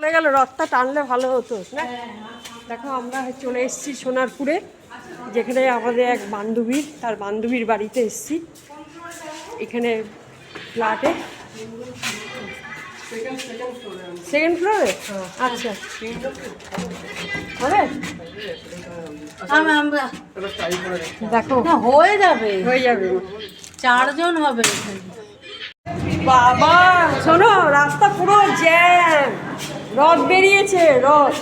চলে গেল রথটা টানলে ভালো হতো না? দেখো আমরা চলে এসেছি সোনারপুরে যেখানে আমাদের এক বান্ধবীর তার বান্ধবীর বাড়িতে এসেছি। এখানে ফ্ল্যাটে সেকেন্ড ফ্লোরে আচ্ছা। দেখো। হয়ে যাবে। হয়ে যাবে। চারজন হবে বাবা শোনো রাস্তা পুরো জ্যাম। রথ বেরিয়েছে, রথ।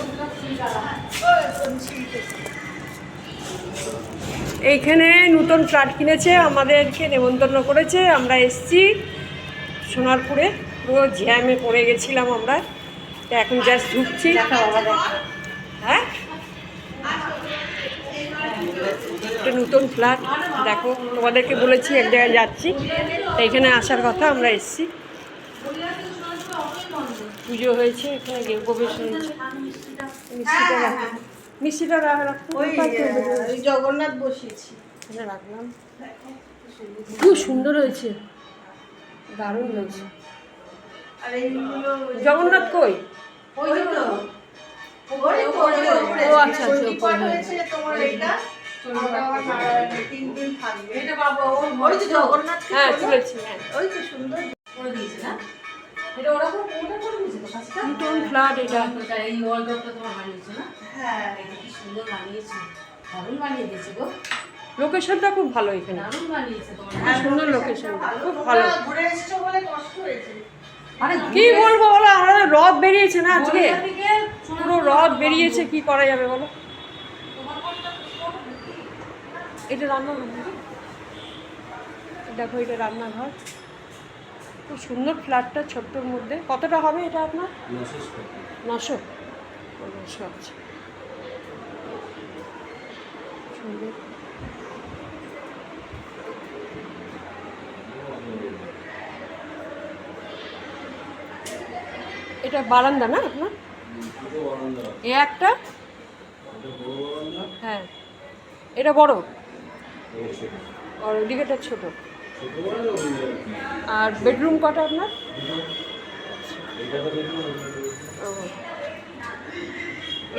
এইখানে নতুন ফ্ল্যাট কিনেছে, আমাদেরকে নেমন্তন্ন করেছে। আমরা এসছি সোনারপুরে। পুরো জ্যামে পড়ে গেছিলাম আমরা। এখন জাস্ট ঢুকছি। হ্যাঁ? একটা নতুন ফ্ল্যাট। দেখো, তোমাদেরকে বলেছি এক জায়গায় যাচ্ছি। তো এখানে আসার কথা আমরা এসছি। পুজো হয়েছে এখানে গেম প্রবেশ হয়েছে। মিষ্টিটা রাখ। মিষ্টিটা রাখ রাখ- জগন্নাথ বসিয়েছি। এখানে রাখলাম। খুব সুন্দর হয়েছে। দারুণ হয়েছে। জগন্নাথ কই? ওই তো। ও আচ্ছা, আচ্ছা, ওই হ্যাঁ তুলেছি হ্যাঁ। ওই তো সুন্দর। করে দিয়েছে না? এটা ওরা পুরো পুরোটা করে দিয়েছে তো কাজটা? নতুন ফ্ল্যাট এটা। এই ওয়ালড্রপটা তোমার বানিয়েছে না? হ্যাঁ। এটা কি সুন্দর বানিয়েছে। দারুণ বানিয়ে দিয়েছে গো। লোকেশনটা খুব ভালো এখানে। দারুণ বানিয়েছে তোমার। সুন্দর লোকেশন খুব ভালো। ঘুরে এসছো বলে কষ্ট হয়েছে। আরে কি বলব বলো? আমাদের রথ বেরিয়েছে না আজকে? পুরো রথ বেরিয়েছে কি করা যাবে বলো? এটা রান্নাঘর দেখো এটা রান্নাঘর। খুব সুন্দর ফ্ল্যাটটা ছোট্টর মধ্যে। কতটা হবে এটা আপনার? নশো নশো? আচ্ছা সুন্দর। এটা বারান্দা না আপনার? এ একটা? হ্যাঁ। এটা বড়? আর ওদিকেটা ছোট। আর বেডরুম কটা আপনার।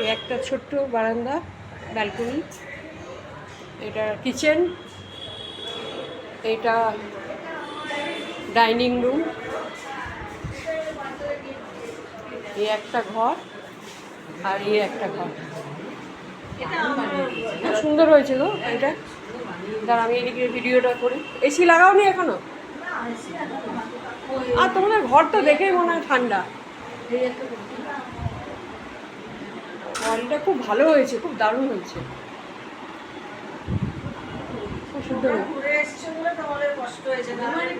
এই একটা ছোট্ট বারান্দা ব্যালকনি এটা কিচেন এটা ডাইনিং রুম এই একটা ঘর আর এই একটা ঘর। খুব সুন্দর হয়েছে গো এটা। দাঁড়া আমি এদিকে ভিডিওটা করি। এসি লাগাওনি এখনও? আর তোমাদের ঘর তো দেখেই মনে হয় ঠান্ডা। ঘরটা খুব ভালো হয়েছে খুব দারুণ হয়েছে। মানে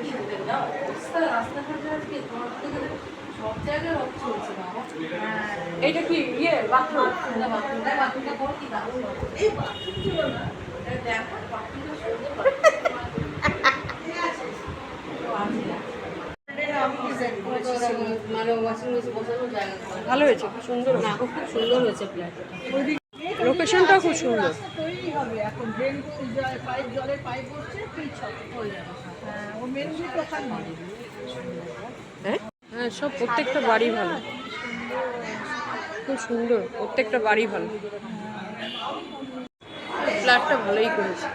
এইটা কি ইয়ে বাথরুম? বাথরুমটা বাথরুমটা ভালো হয়েছে খুব সুন্দর না খুব সুন্দর হয়েছে ফ্ল্যাটটা লোকেশনটাও খুব সুন্দর। হয়ে হ্যাঁ হ্যাঁ? হ্যাঁ সব প্রত্যেকটা বাড়ি ভালো। খুব সুন্দর প্রত্যেকটা বাড়ি ভালো। ফ্ল্যাটটা ভালোই করেছে।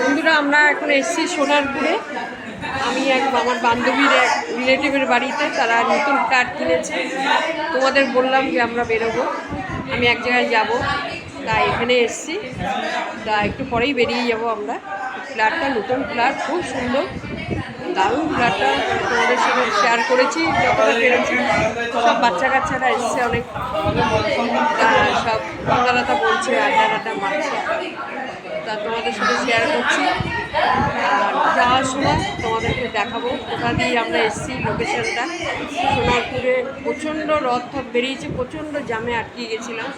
বন্ধুরা, আমরা এখন এসেছি সোনারপুরে। আমি এক আমার বান্ধবীর এক রিলেটিভের বাড়িতে, তারা নতুন ফ্ল্যাট কিনেছে। তোমাদের বললাম যে আমরা বেরোবো। আমি এক জায়গায় যাব। তাই এখানে এসেছি। তা একটু পরেই বেরিয়ে যাব আমরা। ফ্ল্যাটটা নতুন ফ্ল্যাট, খুব সুন্দর। দারুণ ফ্ল্যাটটা তোমাদের সঙ্গে শেয়ার করেছি, যতটা পেরেছি। সব বাচ্চা কাচ্চারা এসছে অনেক। সব কথা কথা বলছে আড্ডা আড্ডা মারছে। তা তোমাদের সাথে শেয়ার করছি। আর যাওয়ার সময় তোমাদেরকে দেখাবো কোথা দিয়ে আমরা এসেছি লোকেশনটা সোনারপুরে প্রচণ্ড রথ থপ বেরিয়েছে, প্রচণ্ড জামে আটকে গেছিলাম।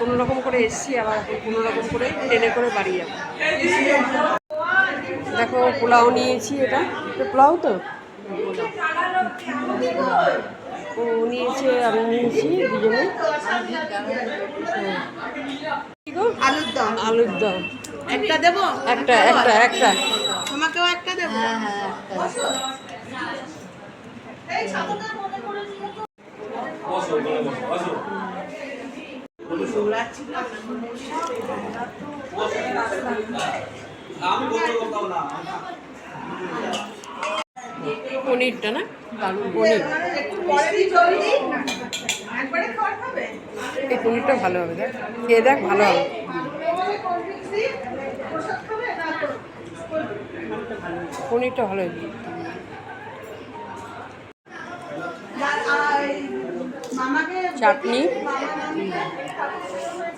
কোনো রকম করে এসেছি, আবার কোনো রকম করে ট্রেনে করে বাড়ি যাব। দেখো পোলাও নিয়েছি এটা। পোলাও তো? ও নিয়েছে আমি নিয়েছি দুজনে। হ্যাঁ। আলুর দম। আলুর দম। একটা দেবো? একটা একটা একটা। তোমাকেও একটা দেবো? হ্যাঁ হ্যাঁ একটা পনিরটা না? দারুণ। পনির। এই পনিরটা ভালো হবে দেখ। খেয়ে দেখ ভালো হবে। পনিরটা ভালো হবে চাটনি।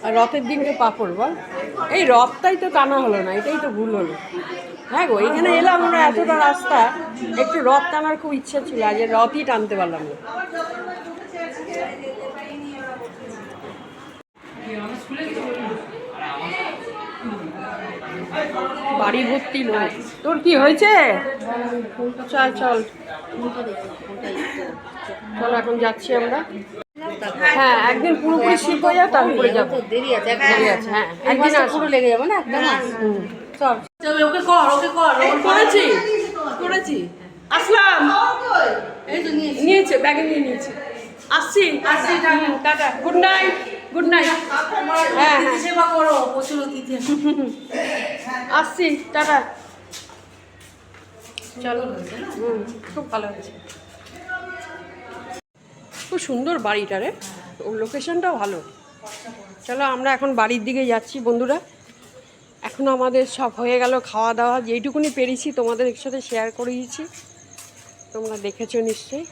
আর রথের দিনকে পাপড়, বল। এই রথটাই তো টানা হলো না, এটাই তো ভুল হলো। হ্যাঁ গো, এখানে এলাম আমরা এতটা রাস্তা, একটু রথ টানার খুব ইচ্ছা ছিল, আজ রথই টানতে পারলাম না। বাড়ি ভর্তি লোক। তোর কি হয়েছে? চল চল। চল, এখন যাচ্ছি আমরা। হ্যাঁ একদিন পুরোপুরি হয়ে যাও তারপরে যাব দেরি আছে দেরি আছে হ্যাঁ একদিন পুরো লেগে যাবে না? একদম চল। চল ওকে কর ওকে কর। করেছি করেছি। আসলাম। নিয়েছে। ব্যাগে নিয়ে নিয়েছে। আসছি। আসছি tata good night good night হ্যাঁ হ্যাঁ। সেবা করো প্রচুর অতিথি আসছি টাটা। চলো। খুব ভালো হয়েছে। খুব সুন্দর বাড়িটা রে ওর লোকেশনটাও ভালো। চলো আমরা এখন বাড়ির দিকে যাচ্ছি বন্ধুরা। এখন আমাদের সব হয়ে গেল খাওয়া দাওয়া যেইটুকুনি পেরেছি তোমাদের সাথে শেয়ার করে দিয়েছি তোমরা দেখেছ নিশ্চয়ই।